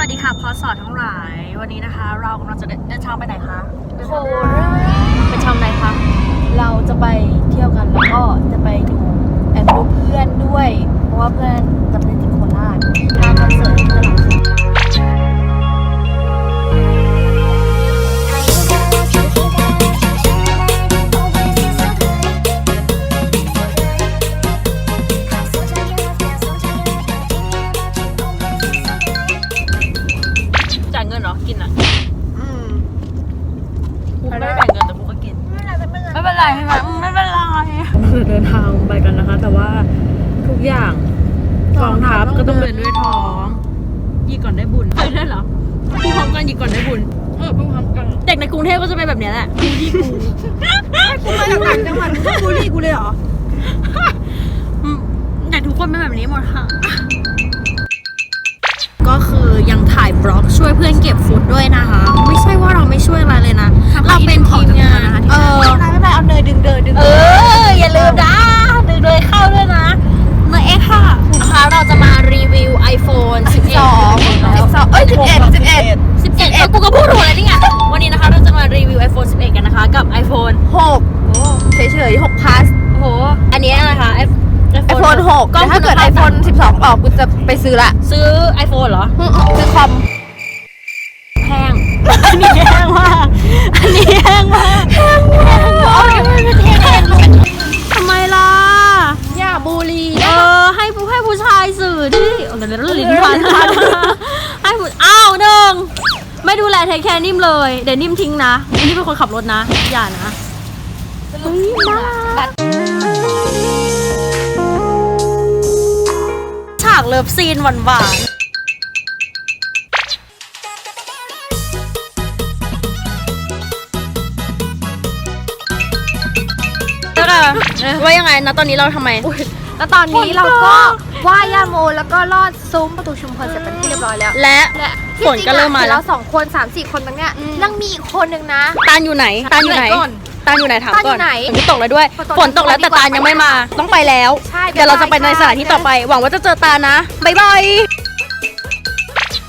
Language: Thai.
วัสดีค่ะพอสอทั้งหลาย วันนี้นะคะ เรากำลังจะเดินทางไปไหนคะโคราชไปทำอะไรคะ เราจะไปเที่ยวกันแล้วก็จะไปดู ไรใช่ไหมอืมไม่เป็นไร คือเดินทางไปกันนะคะ แต่ว่าทุกอย่างกองทัพก็ต้องเดินด้วยท้องยีก่อนได้บุญเคยได้เหรอพูดพร้อมกันยีก่อนได้บุญเออเพิ่งทำกันเด็กในกรุงเทพก็จะเป็นแบบเนี้ยแหละกูยี่กูกูมาจากต่างจังหวัดมึงบูลลี่กูเลยเหรออืมแต่ทุกคนเป็นแบบนี้หมดค่ะ ก็คือยังถ่ายบล็อกช่วยเพื่อนเก็บฟุตด้วยนะคะ ไม่ใช่ว่าเราไม่ช่วยอะไรเลยนะ เราเป็นทีม กันนะคะ กับ iPhone หกเฉยๆหกพลัสโอ้โห อันนี้นะคะ iPhone ไอโฟนหกกล้องแต่ถ้าเกิดคุณภพ iPhone 12 ออกกูจะไปซื้อละ ซื้อ iPhone เหรอ ซื้อคอมแพงอันนี้แพงมากอันนี้แพงมากแพงมากทำไมล่ะ อย่าบูลลีเออ ให้ผู้ให้ผู้ชายสื่อที่เออเดี๋ยวลิ้นพันให้ผู้อ้าวหนึ่ง ไม่ดูแลเทคแคร์นิ่มเลย เดี๋ยวนิ่มทิ้งนะนิ่มเป็นคนขับรถนะ อย่านะเฮ้ยน่ารักฉากเลิฟซีนหวานหวานๆแล้วก็ว่ายังไงนะตอนนี้เราทำไม แล้วตอนนี้เราก็ไหว้ย่าโม แล้วก็ลอดซุ้มประตูชุมพรเสร็จเป็นที่เรียบร้อยแล้ว และ และฝนก็เริ่มมาที่จริงอะแล้วเราสองคนสามสี่คนตรงเนี้ยยังมีอีกคนนึงนะ ตาลอยู่ไหน ตาลอยู่ไหนไหน ก่อน ตาลอยู่ไหนถามตาลอยู่ก่อนไหนฝนตกแล้วด้วย ฝนตกฝนตกแล้วดีกว่าแต่ตาลยังไม่มา ต้องไปแล้ว ใช่เดี๋ยวเราจะไปบ๊ายบายในสถานที่ค่ะต่อไป หวังว่าจะเจอตาลนะ บ๊ายบาย